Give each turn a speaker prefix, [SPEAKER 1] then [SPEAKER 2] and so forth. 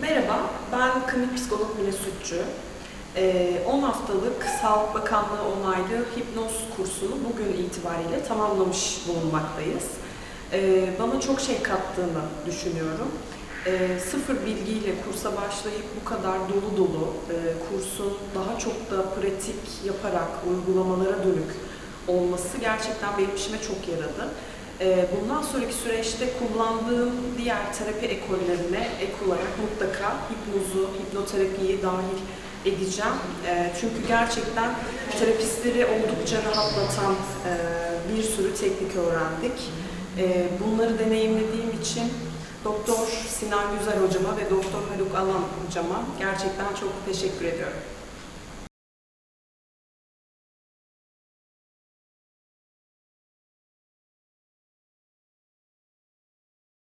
[SPEAKER 1] Merhaba, ben klinik psikolog Mine Sütçü. Ee, 10 haftalık Sağlık Bakanlığı onaylı hipnoz kursunu bugün itibariyle tamamlamış bulunmaktayız. Ee, bana çok şey kattığını düşünüyorum. Ee, sıfır bilgiyle kursa başlayıp bu kadar dolu dolu e, kursun daha çok da pratik yaparak uygulamalara dönük olması gerçekten benim işime çok yaradı. Ee, Bundan sonraki süreçte kullandığım diğer terapi ekollerine ek olarak mutlaka hipnozu, hipnoterapiyi dahil edeceğim. Ee, Çünkü gerçekten terapistleri oldukça rahatlatan e, bir sürü teknik öğrendik. Ee, Bunları deneyimlediğim için Doktor Sinan Güzel hocama ve Doktor Haluk Alan hocama gerçekten çok teşekkür ediyorum.